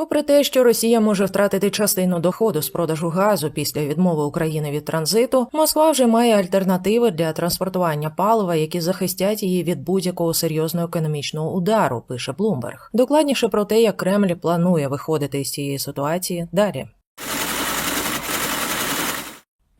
Попри те, що Росія може втратити частину доходу з продажу газу після відмови України від транзиту, Москва вже має альтернативи для транспортування палива, які захистять її від будь-якого серйозного економічного удару. Пише Блумберг. Докладніше про те, як Кремль планує виходити з цієї ситуації далі.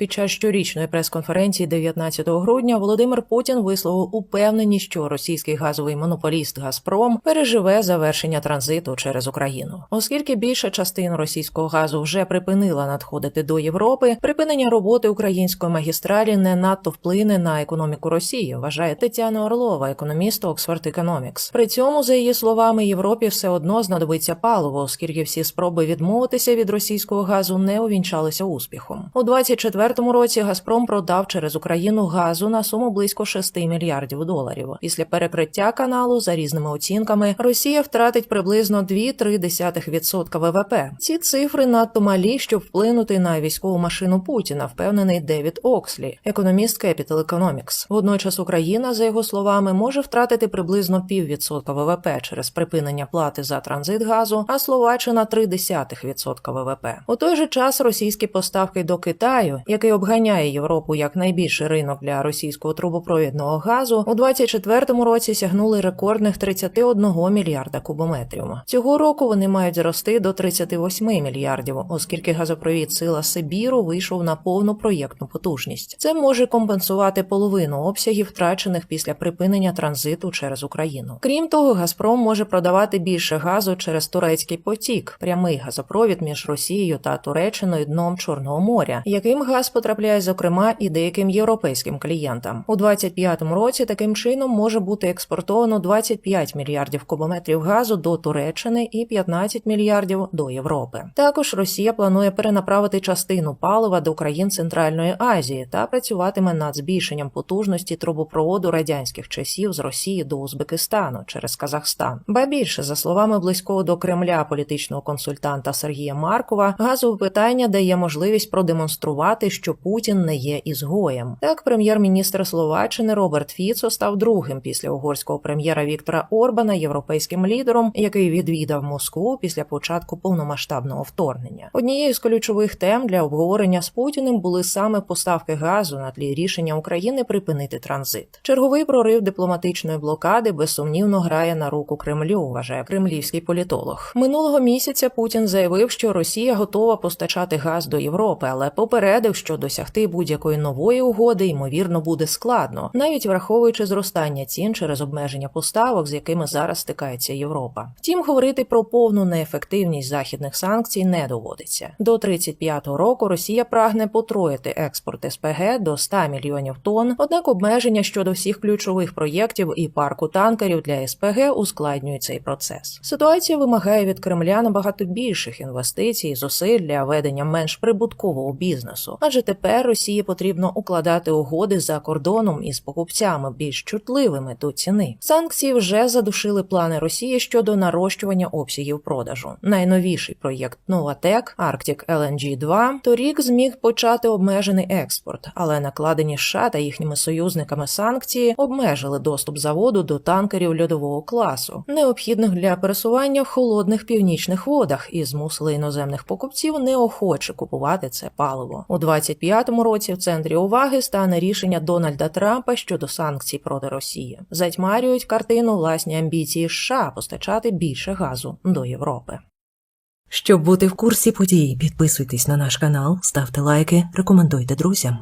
Під час щорічної прес-конференції 19 грудня Володимир Путін висловив упевненість, що російський газовий монополіст Газпром переживе завершення транзиту через Україну, оскільки більша частина російського газу вже припинила надходити до Європи. Припинення роботи української магістралі не надто вплине на економіку Росії. Вважає Тетяна Орлова, економіст Oxford Economics. При цьому, за її словами, Європі все одно знадобиться паливо, оскільки всі спроби відмовитися від російського газу не увінчалися успіхом. У 24 році Газпром продав через Україну газу на суму близько 6 мільярдів доларів. Після перекриття каналу, за різними оцінками, Росія втратить приблизно 2,3% ВВП. Ці цифри надто малі, щоб вплинути на військову машину Путіна, впевнений Девід Окслі, економіст Capital Economics. Водночас Україна, за його словами, може втратити приблизно піввідсотка ВВП через припинення плати за транзит газу, а Словаччина 0,3% ВВП. У той же час російські поставки до Китаю, який обганяє Європу як найбільший ринок для російського трубопровідного газу, у 2024 році сягнули рекордних 31 мільярда кубометрів. Цього року вони мають зрости до 38 мільярдів, оскільки газопровід Сила Сибіру вийшов на повну проєктну потужність. Це може компенсувати половину обсягів, втрачених після припинення транзиту через Україну. Крім того, Газпром може продавати більше газу через турецький потік, прямий газопровід між Росією та Туреччиною дном Чорного моря, яким газ потрапляє зокрема і деяким європейським клієнтам. У 25-му році таким чином може бути експортовано 25 мільярдів кубометрів газу до Туреччини і 15 мільярдів до Європи. Також Росія планує перенаправити частину палива до країн Центральної Азії та працюватиме над збільшенням потужності трубопроводу радянських часів з Росії до Узбекистану через Казахстан. Ба більше, за словами близького до Кремля політичного консультанта Сергія Маркова, газове питання дає можливість продемонструвати, що Путін не є ізгоєм. Так, прем'єр-міністр Словаччини Роберт Фіцо став другим після угорського прем'єра Віктора Орбана європейським лідером, який відвідав Москву після початку повномасштабного вторгнення. Однією з ключових тем для обговорення з Путіним були саме поставки газу на тлі рішення України припинити транзит. Черговий прорив дипломатичної блокади безсумнівно грає на руку Кремлю, вважає кремлівський політолог. Минулого місяця Путін заявив, що Росія готова постачати газ до Європи, але попередив, що досягти будь-якої нової угоди ймовірно буде складно, навіть враховуючи зростання цін через обмеження поставок, з якими зараз стикається Європа. Втім, говорити про повну неефективність західних санкцій не доводиться. До 35-го року Росія прагне потроїти експорт СПГ до 100 мільйонів тонн. Однак обмеження щодо всіх ключових проєктів і парку танкерів для СПГ ускладнюють цей процес. Ситуація вимагає від Кремля набагато більших інвестицій, зусиль для ведення менш прибуткового бізнесу, адже тепер Росії потрібно укладати угоди за кордоном із покупцями більш чутливими до ціни. Санкції вже задушили плани Росії щодо нарощування обсягів продажу. Найновіший проєкт Новатек Arctic LNG 2 торік зміг почати обмежений експорт, але накладені США та їхніми союзниками санкції обмежили доступ заводу до танкерів льодового класу, необхідних для пересування в холодних північних водах, і змусили іноземних покупців неохоче купувати це паливо. У 25-му році в центрі уваги стане рішення Дональда Трампа щодо санкцій проти Росії. Затьмарюють картину власні амбіції США постачати більше газу до Європи. Щоб бути в курсі подій, підписуйтесь на наш канал, ставте лайки, рекомендуйте друзям.